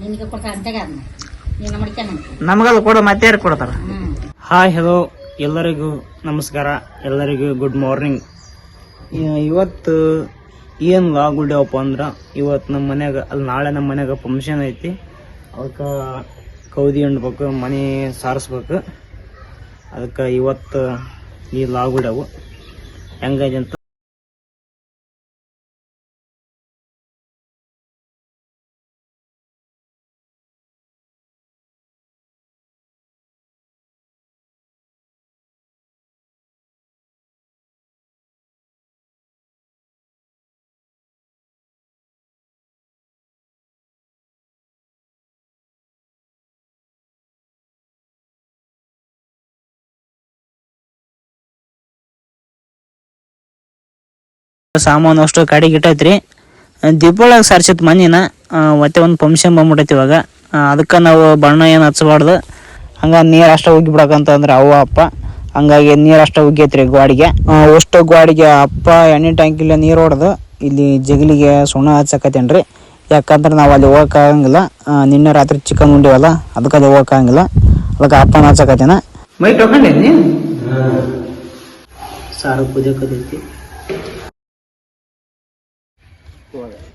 ನಿನಗೆ ಕೊಡ್ತಾರೆ ಅಂತಾಗ ಅದನ್ನ. ನೀನು ಮಡಿಕೊಂಡ್ ನಮಗಲ್ಲ ಕೊಡು ಮತ್ತೆ ಯಾರು ಕೊಡ್ತಾರ? ಹಾಯ್ ಹಲೋ ಎಲ್ಲರಿಗೂ ನಮಸ್ಕಾರ. ಎಲ್ಲರಿಗೂ ಗುಡ್ ಮಾರ್ನಿಂಗ್ ಇವತ್ತು ಏನು ಲಾಗ್ ಉಡ್ಯಾವಪ್ಪ ಅಂದ್ರೆ ಇವತ್ತು ನಮ್ಮ ಮನೆಯಾಗ ಅಲ್ಲಿ ನಾಳೆ ನಮ್ಮ ಮನ್ಯಾಗ ಫಂಕ್ಷನ್ ಐತಿ. ಅದಕ್ಕೆ ಕೌದಿ ಹಿಂಡ್ಬೇಕು ಮನೆ ಸಾರಿಸ್ಬೇಕು. ಅದಕ್ಕೆ ಇವತ್ತು ಈ ಲಾಗ್ ಉಡ್ಯಾವು ಹೆಂಗೈತೆ ಅಂತ ಸಾಮಾನು ಅಷ್ಟು ಕಡೆಗೆ ಇಟ್ಟೈತ್ರಿ. ದೀಪಾವಳಿಗೆ ಸಾರ್ಸಿತ್ ಮನಿನ ಆ, ಮತ್ತೆ ಒಂದು ಫಂಕ್ಷನ್ ಬಂದ್ಬಿಟ್ಟೈತಿ ಇವಾಗ. ಅದಕ್ಕೆ ನಾವು ಬಣ್ಣ ಏನು ಹಚ್ಚಬಾರ್ದು ಹಂಗ ನೀರು ಅಷ್ಟ ಉಗ್ಗಿ ಬಿಡಕಂತ ಅಂದ್ರೆ ಅವ್ವ ಅಪ್ಪ. ಹಂಗಾಗಿ ನೀರು ಅಷ್ಟ ಉಗ್ಗೈತ್ರಿ ಗ್ವಾಡಿಗೆ. ಅಷ್ಟು ಗ್ವಾಡಿಗೆ ಅಪ್ಪ ಎಣ್ಣೆ ಟ್ಯಾಂಕಿಲ್ಲ ನೀರು ಹೊಡೆದು ಇಲ್ಲಿ ಜಗಲಿಗೆ ಸುಣ್ಣ ಹಚ್ಚಕತ್ತೇನ್ರಿ. ಯಾಕಂದ್ರೆ ನಾವು ಅಲ್ಲಿ ಹೋಗಕ್ಕಾಗಂಗಿಲ್ಲ ನಿನ್ನೆ ರಾತ್ರಿ ಚಿಕನ್ ಉಂಡಿವಲ್ಲ ಅದಕ್ಕೆ ಅಲ್ಲಿ ಹೋಗಕ್ಕಾಗಂಗಿಲ್ಲ ಅದಕ್ಕೆ ಅಪ್ಪನ ಹಚ್ಚಕತ್ತೇನ. ಮೈ ತಗೊಂಡೇನಿ ಸಾರು ตัวเลย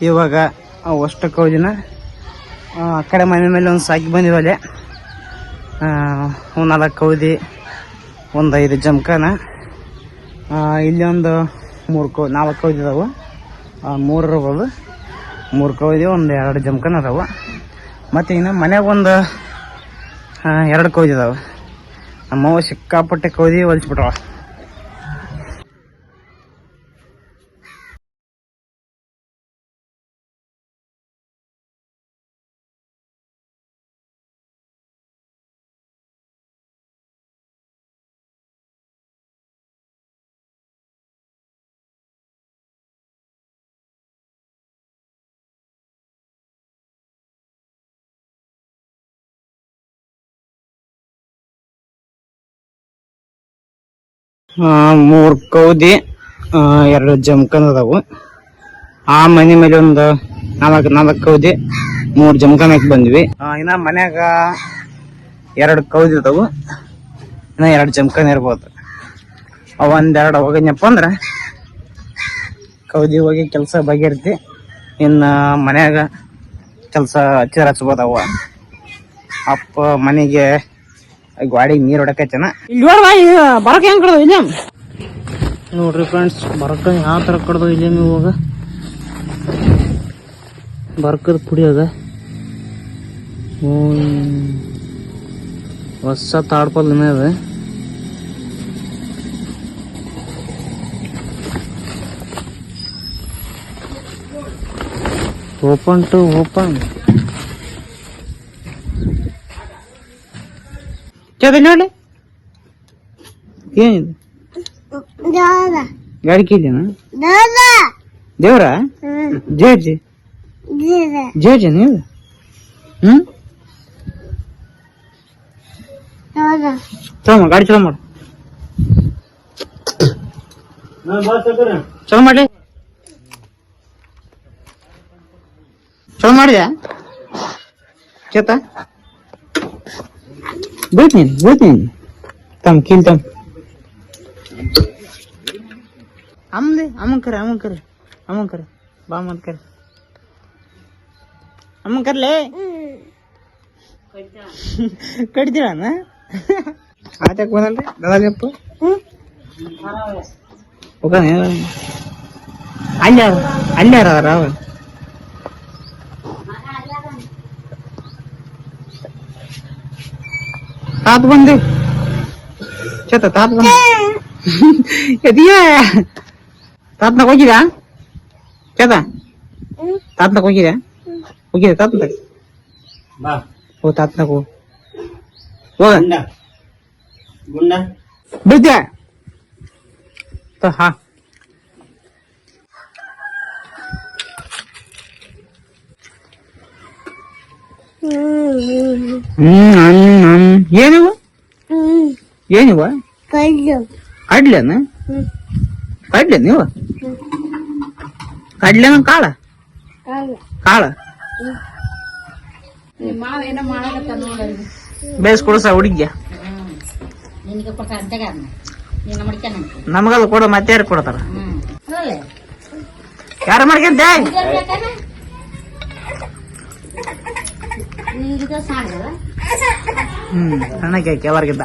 ಇವಾಗ ಅಷ್ಟು ಕೌದಿನ ಆ ಕಡೆ ಮನೆ ಮೇಲೆ ಒಂದು ಸಾಕಿ ಬಂದಿವಲ್ಲೆ ಒಂದು ನಾಲ್ಕು ಕೌದಿ ಒಂದು ಐದು ಜಮ್ಕನ ಇಲ್ಲಿ ಒಂದು ಮೂರು ಕೌ, ನಾಲ್ಕು ಕೌದಿ ಇದಾವೆ ಮೂರು ಇರ್ಬೋದು ಮೂರು ಕೌದಿ, ಒಂದು ಎರಡು ಜಮ್ಕನ ಅದಾವೆ. ಮತ್ತು ಇನ್ನು ಮನ್ಯಾಗ ಒಂದು ಎರಡು ಕೌದಿ ಇದಾವೆ ನಮ್ಮವ್ವ ಸಿಕ್ಕಾಪಟ್ಟೆ ಕೌದಿ ಹೊಲಿಸ್ಬಿಟ್ರವ ಮೂರು ಕೌದಿ ಎರಡು ಜಮ್ಕನ್ ಅದಾವು. ಆ ಮನೆ ಮೇಲೆ ಒಂದು ನಾಲ್ಕು ನಾಲ್ಕು ಕೌದಿ, ಮೂರು ಜಮ್ಕನ್ ಹಾಕಿ ಬಂದ್ವಿ. ಇನ್ನ ಮನ್ಯಾಗ ಎರಡು ಕೌದಿ ಅದಾವು. ಇನ್ನ ಎರಡು ಜಮ್ಕನ್ ಇರ್ಬೋದು. ಒಂದೆರಡು ಹೋಗಿದ್ನಪ್ಪ ಅಂದ್ರೆ ಕೌದಿ ಹೋಗಿ ಕೆಲಸ ಬಗೆರ್ತಿ ಇನ್ನ ಮನ್ಯಾಗ ಕೆಲಸ ಹಚ್ಚಿರ ಹಚ್ಬೋದವ ಅಪ್ಪ ಮನೆಗೆ ಗಾಡಿಗೆ ನೀರ್ ಹೊಡಕ ಇಲ್ಲಿ ಬರಕ ಹೆಂಗ್ ಕಡ್ದು ಇಲ್ಲಿ? ನೋಡ್ರಿ ಫ್ರೆಂಡ್ಸ್ ಬರಕ ಯಾವ ತರ ಕಡ್ದು ಇಲ್ಲಿ ಇವಾಗ? ಬರ್ಕದ ಪುಡಿ ಅದ. ಹ್ಮ್. ಹೊಸ ತಾಡ್ಪಲ್ ಅದ. ಓಪನ್ ಟು ಓಪನ್ ಚದ ನೋಡಿ ಏನಿದೆ ಗಾಡಿ ಕೇಳಿನ ದೇವ್ರ ಜೇಜಿ ಜೇಜಿ ನೀವು ಹ್ಮ್ ಚಲೋ ಮಾಡು, ಗಾಡಿ ಚಲೋ ಮಾಡು ಚಲೋ ಮಾಡಿ ಚಲೋ ಮಾಡಿದ್ಯಾ ಚೇತ ಬೀಳ್ತೀನಿ ಬೀಳ್ತೀನಿ ತಮ್ ಕೀಲ್ ತಮ್ ಅಮ್ಮದೆ ಅಮ್ಮನ್ ಕರೆ ಅಮ್ಮನ್ ಕರೆ ಅಮ್ಮನ್ ಕರೆ ಬಾ ಅಮ್ಮನ್ ಕರೆ ಅಮ್ಮನ್ ಕರ್ಲೆ ಕಡಿತೀರಣ್ಣ ಆತಕ್ ಬಂದಲ್ರಿ ದಾದಾಗಪ್ಪ ಹೋಗ ಅಲ್ಲೇ ಅವ ಅಲ್ಲೇ ಅದಾರ ಅವ ತಾತ ಬಂದೆ ಚೇತ ತಾತ ಬಂದ ಎದಿಯ ತಾತನ ಹೋಗಿದ ಚೇತ ತಾತನ ಹೋಗಿದ ಹೋಗಿದ ತಾತನ ಬಾ ಓ ತಾತನ ಹೋಗ ಹೋಗ ಗುಂಡ ಗುಂಡ ಬಿದ್ದೆ ಹಾ ಹ್ಮ್ ಹ್ಮ್ ಹ್ಮ್ ಏನಿವ ಏನಿವ ಕಡ್ಲೆನ ಕಡ್ಲೆ. ನೀವು ಕಡ್ಲೆನ ಕಾಳ? ಕಾಳ. ನಿಮ್ಮ ಮಾವ ಹುಡುಗಿಯ ನಮಗದು ಕೊಡ ಮತ್ತೆ ಯಾರು ಕೊಡ್ತಾರ? ಯಾರ ಮಾಡ್ಕೊಂತೆ? ಹ್ಮ್ ಸಣ್ಣಕ್ಕೆ ಕೆಲವರ್ಗಿದ್ದ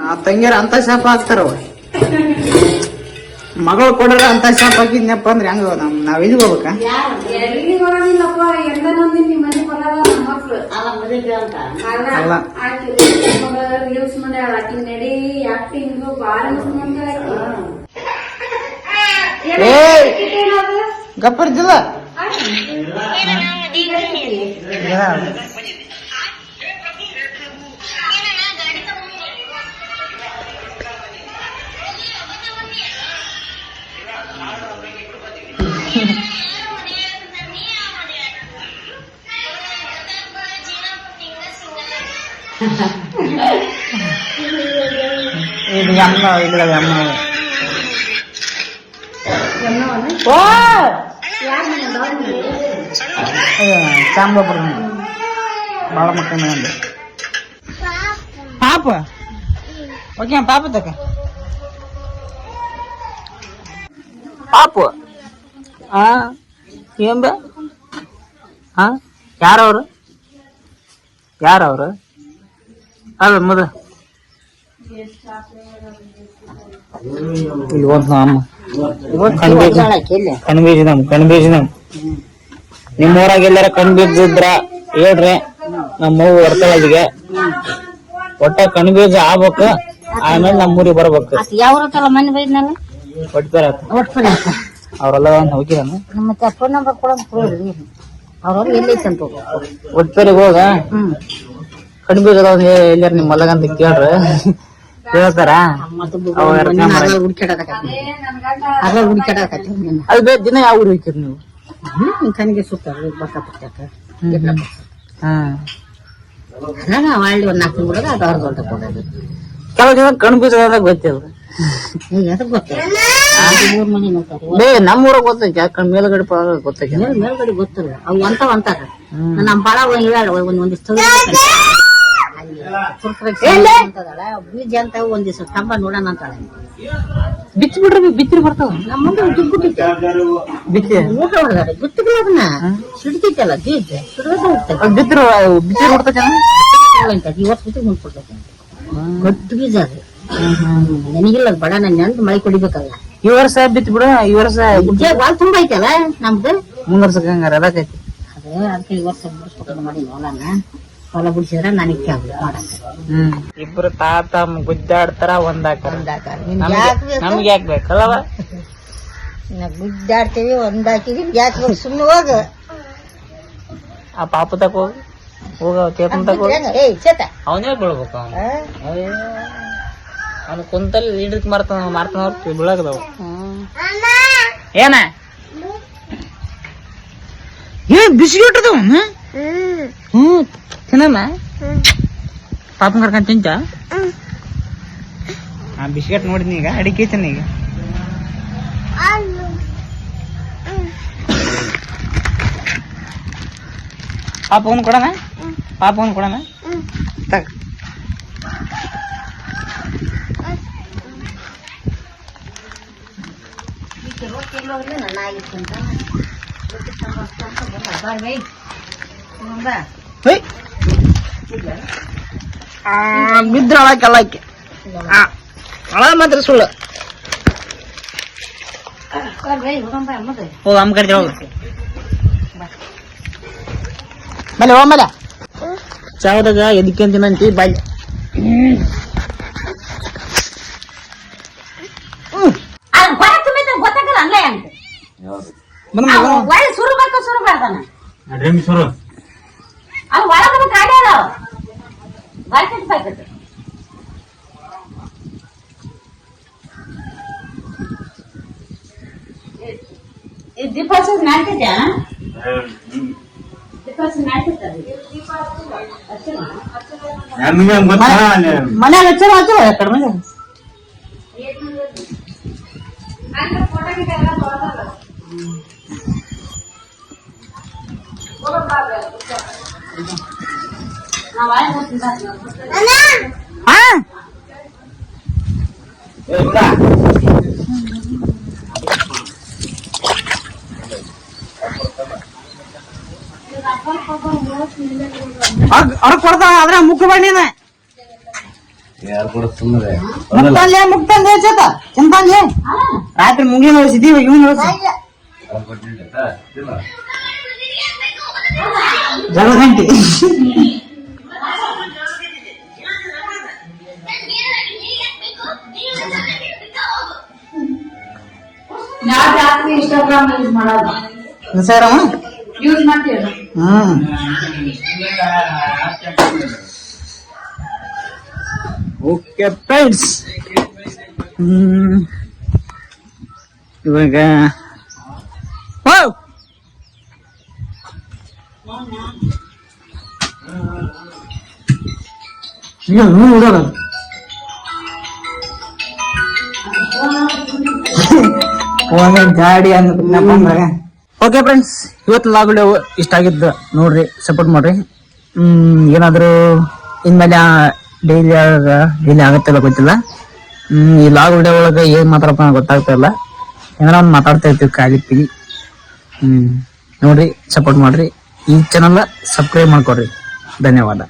ಆ ತಂಗಿಯರ ಅಂತ ಶಾಪ ಹಾಕ್ತಾರವ ಮಗಳು ಕೊಡ್ರ ಅಂತ ಶಾಪ ಹಾಕಿದ್ನಪ್ಪ ಅಂದ್ರೆ ಹೆಂಗ ನಮ್ ನಾವ್ ಇಲ್ಲಿಗೆ ಹೋಗ್ಬೇಕಾ ಎಲ್ಲಿ ಬರೋದಿಲ್ಲಪ್ಪ ಎಂದನೊಂದು ನಿಮ್ಮ ಮನೆ ಬರಲ್ಲ ನಮ್ಮ ಮಕ್ಳು ಅಲ್ಲ ಮದುವೆ ಅಂತ ಅಲ್ಲ ಅಲ್ಲ. ಆಕಿ ರೀಲ್ಸ್ ಮಾಡ್ಯಾಳ ಆಕಿ ನಡಿ ಆಕ್ಟಿಂಗ್ ಬಾಳ ಮಾಡ್ತಾಳ ಏ ಗಪ್ಪರ್ದಿಲ್ಲ ಇದು ಅಮ್ಮ ಇಲ್ಲ ಅಮ್ಮ ಓ ಚಾಂಬಾಪುರ ಬಾಳ ಮಕ್ಕಳ ಮನೆ ಪಾಪ ಓಕೆ ಪಾಪ ತಕ ಪಾಪು ಆ ಏನ್ ಬೇ ಹಾ ಯಾರವ್ರು ಯಾರವ್ರು ಅದ ಮದ ಇಲ್ಲಿ ಒಂದು ಅಮ್ಮ ಕಣ್ಬೀಜ ಕಣ್ಬೀಜ ನಮ್ ಕಣ್ಬೀಜ ನಮ್ ಎಲ್ಲಾರ ಊರಾಗ ಎಲ್ಲಾರ ಕಣ್ಬೀಜಿದ್ರ ಹೇಳ್ರಿ. ನಮ್ಮ ಮಗು ಹೊರ್ತಳಿಗೆ ಒಟ್ಟ ಕಣ್ಬೀಜ ಆಗ್ಬೇಕು ಆಮೇಲೆ ನಮ್ಮ ಊರಿಗೆ ಬರ್ಬೇಕು ಯಾವ ಮನೆ ಬೈದ್ನಲ್ಲ? ಅವ್ರೆಲ್ಲ ಹೋಗಿರನು ಮತ್ತೆ ಫೋನ್ ನಂಬರ್ ಕೊಡೋದು ಕೊಡ್ರಿ ಅವ್ರವ್ರು ಎಲ್ಲೈತೆ ಅಂತ ಒಟ್ಪೇರಿಗೆ ಹೋಗ. ಕಣ್ಬೀಜ ಎಲ್ಲಾರ ನಿಮ್ಮ ಮಲಗಂತ ಕೇಳ್ರಿ. ಹೇಳ್ತಾರ ಅದು ದಿನ ಯಾವ ಊರಿಗೆ ಹೋಗ್ತೀರಿ ನೀವು? ಕನಿಗೆ ಸುತ್ತ ಬಕ್ಕ ಪುಟ್ಟಕ್ಕ ಹಾ ಅದಾಗ ಒಳ್ಳೆ ಒಂದ್ ನಾಲ್ಕು ಬಿಡೋದು ಅದು ಅವ್ರ ದೊಡ್ಡ ಕೊಡೋದು ಕೆಲವು ಜನ ಕಣ್ಬೀಜ ಗೊತ್ತಿಲ್ಲ ಈಗ ಅದು ಗೊತ್ತಿಲ್ಲ ಮೂರ್ ಮನೆ ನೋಡ್ತಾರೆ ಬೇ ನಮ್ಮ ಊರಾಗ ಗೊತ್ತೈತಿ ಯಾಕಂದ್ರೆ ಮೇಲ್ಗಡೆ ಪಾಗ ಗೊತ್ತೈತಿ ಮೇಲ್ ಮೇಲ್ಗಡೆ ಗೊತ್ತಿಲ್ಲ ಅವು ಅಂತಾವ ಅಂತಾರ ನಮ್ಮ ಬಾಳ ಒಂದ್ ಒಂದ್ ಒಂದಿಷ್ಟು ಬೀಜ ಅಂತ ದಿವಸ ಕಂಬ ನೋಡೋಣ ಅಂತಾಳೆ ಬಿಚ್ಚ. ಬಿಡ್ರಿ ಬಿತ್ತಿರಿ ಬರ್ತಾವ ನಮ್ಮ ಮುಂದೆ ದುಡ್ಬಿಟ್ಟಿತ್ತು ಬಿತ್ತಿ ಊಟ ಹೊಡೆದಾರೆ ಬಿತ್ತಿಲ್ಲ ಅದನ್ನ ಸಿಡ್ತೈತಲ್ಲ ಬೀಜ ಸಿಡ್ದ ಇವತ್ತು ಬಿತ್ತಿ ಮುಂದ್ಕೊಡ್ತೈತೆ ಗಟ್ಟಿ ಬೀಜ ಅದು. ನನಗಿಲ್ಲ ಬಡ ನನ್ನ ನೆಂದು ಮಳೆ ಕೊಡಿಬೇಕಲ್ಲ. ಈ ವರ್ಷ ಬಿತ್ತು ಬಿಡು ಈ ವರ್ಷ ಬಾಳ ತುಂಬಾ ಐತಲ್ಲ ನಮ್ದು? ಮುಂದರ್ಸಕ್ ಹಂಗಾರ ಅದಕ್ಕೈತಿ ಅದೇ ಅದಕ್ಕೆ ಈ ವರ್ಷ ಬಿಡಿಸ್ಬೇಕು ಮಾಡಿ ಹೊಲನ ಹೊಲ ಬಿಡಿಸಿದ್ರೆ ನನಗೆ ಹ್ಮ್. ಇಬ್ರು ತಾತ ಗುದ್ದಾಡ್ತಾರ ಒಂದಾಕರ ಒಂದಾಕಾರ ನಮ್ಗೆ ಯಾಕೆ ಬೇಕಲ್ಲವ? ಗುದ್ದಾಡ್ತೀವಿ ಒಂದಾಕಿವಿ ಯಾಕೆ ಸುಮ್ಮನೆ ಹೋಗ. ಆ ಪಾಪ ತಕ ಹೋಗ. ಹೋಗ ಚೇತನ್ ತಕ ಹೋಗ. ಚೇತ. ಅವನೇ ಬೀಳ್ಬೇಕು ಅವ್ನು. ಕುಂತಲ್ಲಿ ಹಿಡಿದ್ ಮಾಡ್ತಾನ ಮಾಡ್ತಾನ ಬೀಳಾಗದವ ಏನ? ಏನ್ ಅದಾವ ಹ್ಮ್. ತಿನ್ನಮ್ಮ ಪಾಪ ಕರ್ಕೊಂಡ್ ತಿಂತ ಆ ಬಿಸ್ಕೆಟ್ ನೋಡಿದ್ನಿ ಈಗ ಅಡಿಕೆ ತಿನ್ನ ಈಗ ಪಾಪ ಒಂದು ಕೊಡಣ ಪಾಪ ಒಂದು ಕೊಡಣ ತಗ ಹೇ ಬಿದ್ರ ಒಳಕ್ಕೆ ಅಳಕ್ಕೆ ಅಳ ಮಾತ್ರ ಸುಳ್ಳು. ಹೋಗ ಅಮ್ಮ ಕಡೆ ಹೋಗ. ಮೇಲೆ ಹೋಗ ಮೇಲೆ. ಚಾವದಾಗ ಎದಕ್ಕೆ ಅಂತೀನಂತಿ ಬಾಯ್. ಗೊತ್ತಾಗಲ್ಲ ಅಲ್ಲ ಅಂತ ಬಂದ ಒಳ್ಳೆ ಸುರು ಬರ್ಕ ಸುರು ಬರ್ತಾನ ನಡ್ರಿ ಸುರು ಅದು ಒಳಗಡೆ ಕಾಡೇ ಅದಾವ ಬಾಯ್ಕಟ್ ಬಾಯ್ಕಟ್ ದೀಪಾವಳಿ ನಾಡ್ತಿದ್ಯಾ ದೀಪಾವಳಿ ನಾಡ್ತಿರ್ತಾರೆ ನಮ್ಗೆ ಗೊತ್ತಾ ಅಲ್ಲಿ ಮನ್ಯಾಗ ಹಚ್ಚಾರ ಹಚ್ಚ ಕಡಿಮೆ ಫೋಟೋ ಗಿಟ ಎಲ್ಲ ತೊಳ್ದಲ್ಲ. ನಾವು ಒಳಗೆ ಹೋಗ್ತಿದ್ದ ಹಾ ಅವ್ರ ಕೊಡ್ತಾವ ಆದ್ರೆ ಮುಖ ಬಣ್ಣಿನ ಸುಮ್ಮನೆ ಮುಕ್ತಂದೆ ಚೇತ ಚಿಂತಾಂದೆ ರಾತ್ರಿ ಮುಂಗಿನ ಉಳಿಸಿದೀವಿ ಇವನ್ ಜಗಳ ಗಂಟಿ. ಇನ್ಸ್ಟಾಗ್ರಾಮ್ ಯೂಸ್ ಮಾಡೋದು ಸರಮ್ಮ ಯೂಸ್ ಮಾಡ್ತೀವಿ ಹ್ಮ್ ಓಕೆ ಫ್ರೆಂಡ್ಸ್ ಹ್ಮ್ ಇವಾಗ ಓ ಇಲ್ಲ ಓಕೆ ಫ್ರೆಂಡ್ಸ್ ಇವತ್ತು ಲಾಗ್ ವಿಡಿಯೋ ಇಷ್ಟ ಆಗಿದ್ದು ನೋಡ್ರಿ ಸಪೋರ್ಟ್ ಮಾಡ್ರಿ. ಏನಾದ್ರು ಇನ್ಮೇಲೆ ಡೈಲಿ ಡೈಲಿ ಆಗತ್ತಿಲ್ಲ ಗೊತ್ತಿಲ್ಲ. ಈ ಲಾಗ್ ವಿಡಿಯೋ ಒಳಗೆ ಏನ್ ಮಾತಾಡಪ್ಪ ಗೊತ್ತಾಗ್ತಾ ಇಲ್ಲ. ಏನಾರ ಒಂದು ಮಾತಾಡ್ತಾ ಇರ್ತೀವಿ ಪಿಲಿ ಹ್ಮ್, ನೋಡ್ರಿ ಸಪೋರ್ಟ್ ಮಾಡ್ರಿ. ಈ ಚಾನಲ್ ಸಬ್ಸ್ಕ್ರೈಬ್ ಮಾಡ್ಕೊಡ್ರಿ. ಧನ್ಯವಾದ.